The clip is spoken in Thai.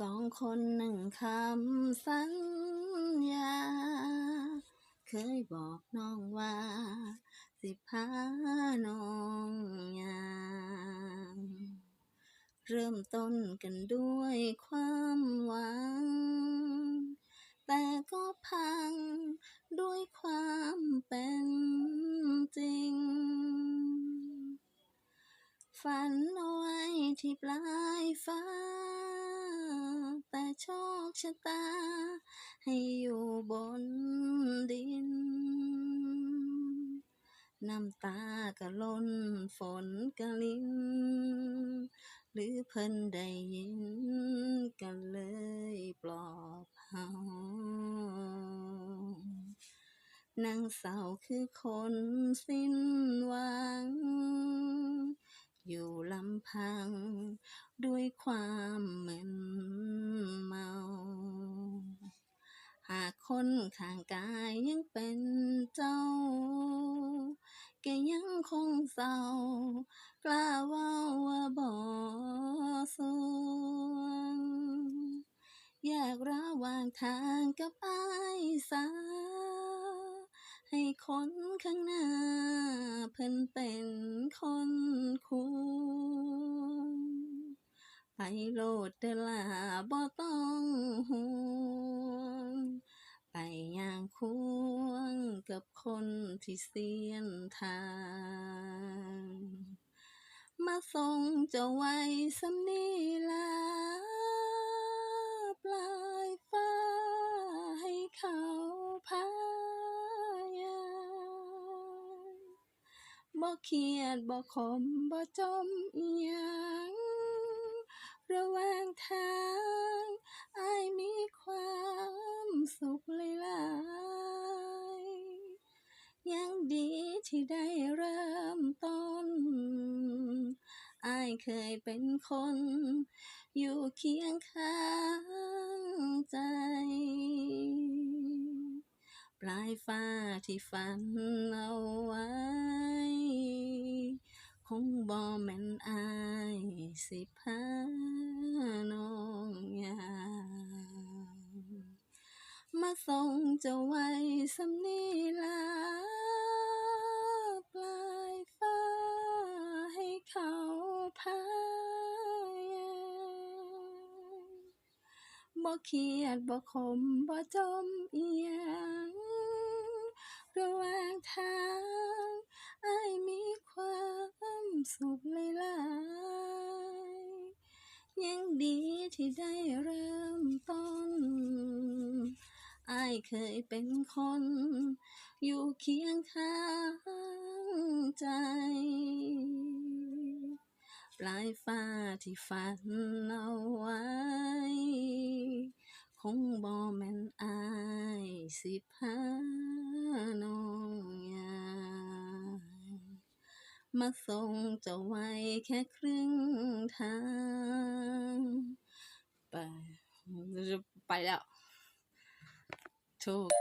สองคนหนึ่งคำสัญญา เคยบอกน้องว่า สิพาน้องยางเริ่มต้นกันด้วยความหวัง แต่ก็พังด้วยความเป็น ฝันเอาไว้ที่ปลายฟ้า แต่โชคชะตา ให้อยู่บนดิน น้ำตาก็ล้นฝนก็ลินหรือเพิ่นได้ยินก็เลยปลอบเฮานั่งเศร้าคือคนสิ้นหวัง อยู่ลำพัง ด้วยความมึนเมา หากคนข้างกายยังเป็นเจ้าก็ยังคงเศร้ากล้าว้าว่าบ่สวงอยากระหว่างทางกับอายสา ให้คนข้างหน้า เพิ่นเป็นคนควงไปโลดเดล่ะบ่ต้องห่วงไปย่างควงกับคนที่เสียนทาง มาส่งจ้าไว้สำนี บ่เครียดบ่ขมบ่จมอิหยังระหว่างทางอายมีความสุขหลายๆยังดีที่ได้เริ่มต้นอายเคยเป็นคน อยู่เคียงข้างใจ ปลายฟ้าที่ฝันเอาไว้ งบ่แม่นอายสิพาน้องยางมาส่งเจ้าไว้สำนีล่ะปลายฟ้าให้เขาพายบ่เครียดบ่ขมบ่จมเอิหยังระหว่างทางไอายมีความ สุขหลายๆยังดีที่ได้เริ่มต้นอายเคยเป็นคน อยู่เคียงข้างใจ ปลายฟ้าที่ฝันเอาไว้ คงบ่แม่นอายสิพาน้อง มาส่งเจ้าไว้แค่ครึ่งทางไปไปแล้วถูก